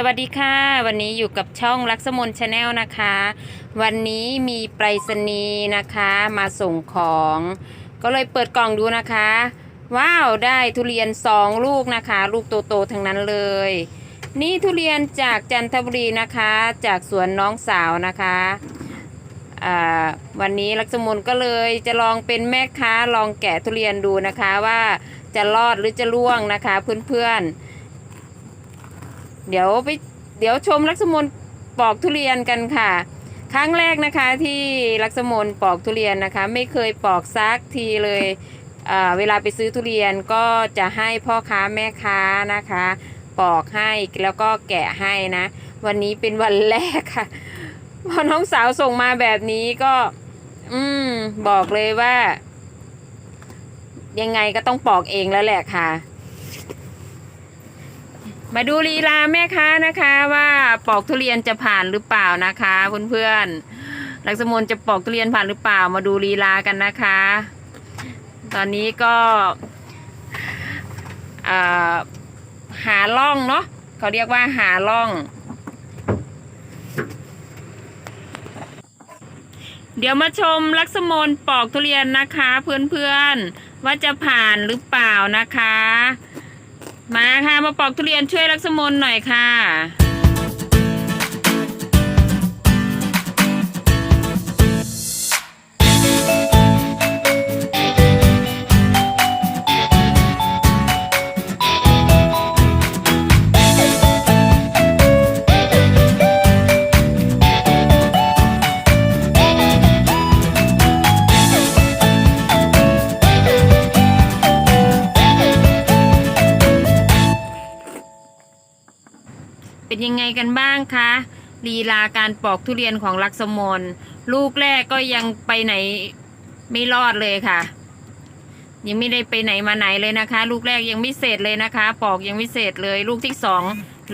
สวัสดีค่ะ วันนี้อยู่กับช่องลักษมนชาแนลนะคะ วันนี้มีไปรษณีย์นะคะมาส่งของ ก็เลยเปิดกล่องดูนะคะ ว้าวได้ทุเรียนสองลูกนะคะ ลูกโตๆทั้งนั้นเลย นี่ทุเรียนจากจันทบุรีนะคะ จากสวนน้องสาวนะคะวันนี้ลักษมนก็เลยจะลองเป็นแม่ค้าลองแกะทุเรียนดูนะคะว่าจะรอดหรือจะล่วงนะคะเพื่อนๆ เดี๋ยวไปเดี๋ยวชมลักษมนปอกทุเรียนกันค่ะ ครั้งแรกนะคะที่ลักษมนปอกทุเรียนนะคะ ไม่เคยปอกซักทีเลยเอ่อเวลาไปซื้อทุเรียนก็จะให้พ่อค้าแม่ค้านะคะ ปอกให้แล้วก็แกะให้นะ วันนี้เป็นวันแรกค่ะพอน้องสาวส่งมาแบบนี้ก็ อืม บอกเลยว่า ยังไงก็ต้องปอกเองแล้วแหละค่ะ มาดูลีลาแม่ค้านะคะว่าปอกทุเรียนจะผ่านหรือเปล่านะคะเพื่อนๆลักษมนจะปอกทุเรียนผ่านหรือเปล่า มาดูลีลากันนะคะ ตอนนี้ก็หาล่องเนาะเขาเรียกว่าหาล่อง เดี๋ยวมาชมลักษมนปอกทุเรียนนะคะ เพื่อนๆว่าจะผ่านหรือเปล่านะคะ มาค่ะมาปอกทุเรียนช่วยรักษมนหน่อยค่ะ เป็นยังไงกันบ้างคะลีลาการปอกทุเรียนของลักษมนลูกแรกก็ยังไปไหนไม่รอดเลยค่ะ ยังไม่ได้ไปไหนมาไหนเลยนะคะ ลูกแรกยังไม่เสร็จเลยนะคะ ปอกยังไม่เสร็จเลย ลูกที่สอง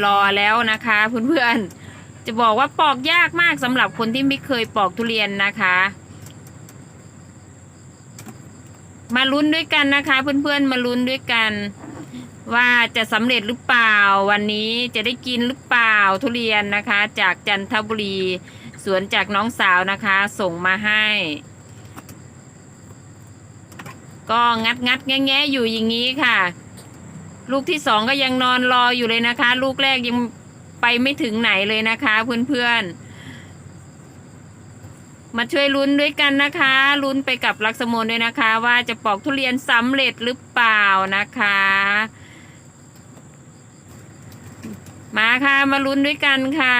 รอแล้วนะคะเพื่อนๆจะบอกว่าปอกยากมากสำหรับคนที่ไม่เคยปอกทุเรียนนะคะ มาลุ้นด้วยกันนะคะ เพื่อนๆมาลุ้นด้วยกัน ว่าจะสำเร็จหรือเปล่า วันนี้จะได้กินหรือเปล่าทุเรียนนะคะ จากจันทบุรีสวนจากน้องสาวนะคะ ส่งมาให้ ก็งัดงัดแง่แง่อยู่อย่างนี้ค่ะ ลูกที่สองก็ยังนอนรออยู่เลยนะคะ ลูกแรกยังไปไม่ถึงไหนเลยนะคะเพื่อนๆมาช่วยลุ้นด้วยกันนะคะลุ้นไปกับลักษมนด้วยนะคะ ว่าจะปอกทุเรียนสำเร็จหรือเปล่านะคะ มาค่ะ มาลุ้นด้วยกันค่ะ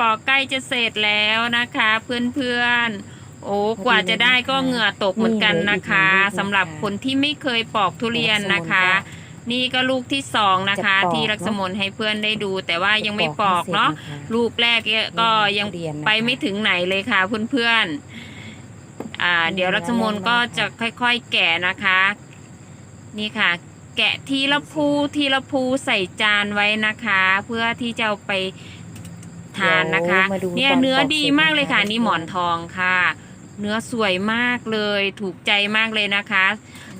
ปอกใกล้จะเสร็จแล้วนะคะ เพื่อนๆ โอ้กว่าจะได้ก็เหงื่อตกเหมือนกันนะคะสำหรับคนที่ไม่เคยปอกทุเรียนนะคะ นี่ก็ลูกที่สองนะคะจะปอกที่รักษมนให้เพื่อนได้ดู แต่ว่ายังไม่จะปปออกกเนาะให้เสร็จนะคะลูกแรกก็ยังทุเรียนนะคะไปไม่ถึงไหนเลยค่ะเพื่อนๆอ่า เดี๋ยวรักษมนก็จะค่อยๆ แกะนะคะ นี่ค่ะ แกะทีละภูทีละภูใส่จานไว้นะคะ เพื่อที่จะเอาไป ทานนะคะเดี๋ยวมาดูเนี่ยตอนเนื้อปอกดีเสร็จมากเลยค่ะนะคะ นี่หมอนทองค่ะ เนื้อสวยมากเลยถูกใจมากเลยนะคะ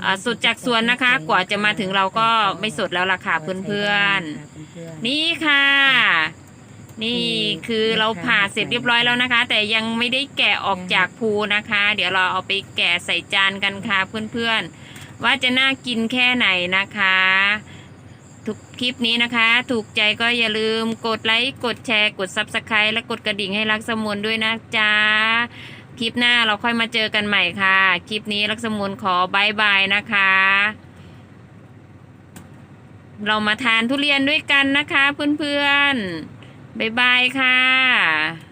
อ่าสดจากสวนนะคะ กว่าจะมาถึงเราก็ไม่สดแล้วล่ะค่ะเพื่อนๆ นี่ค่ะ นี่คือเราผ่าเสร็จเรียบร้อยแล้วนะคะ แต่ยังไม่ได้แกะออกจากภูนะคะ เดี๋ยวเราเอาไปแกะใส่จานกันค่ะเพื่อนๆ ว่าจะน่ากินแค่ไหนนะคะ ทุกคลิปนี้นะคะ ถูกใจก็อย่าลืมกดไลค์ กดแชร์ กด Subscribe และกดกระดิ่งให้รักสมุนด้วยนะจ๊ะ คลิปหน้าเราค่อยมาเจอกันใหม่ค่ะ คลิปนี้รักสมุนขอบายบายนะคะ เรามาทานทุเรียนด้วยกันนะคะเพื่อนๆบายบายค่ะ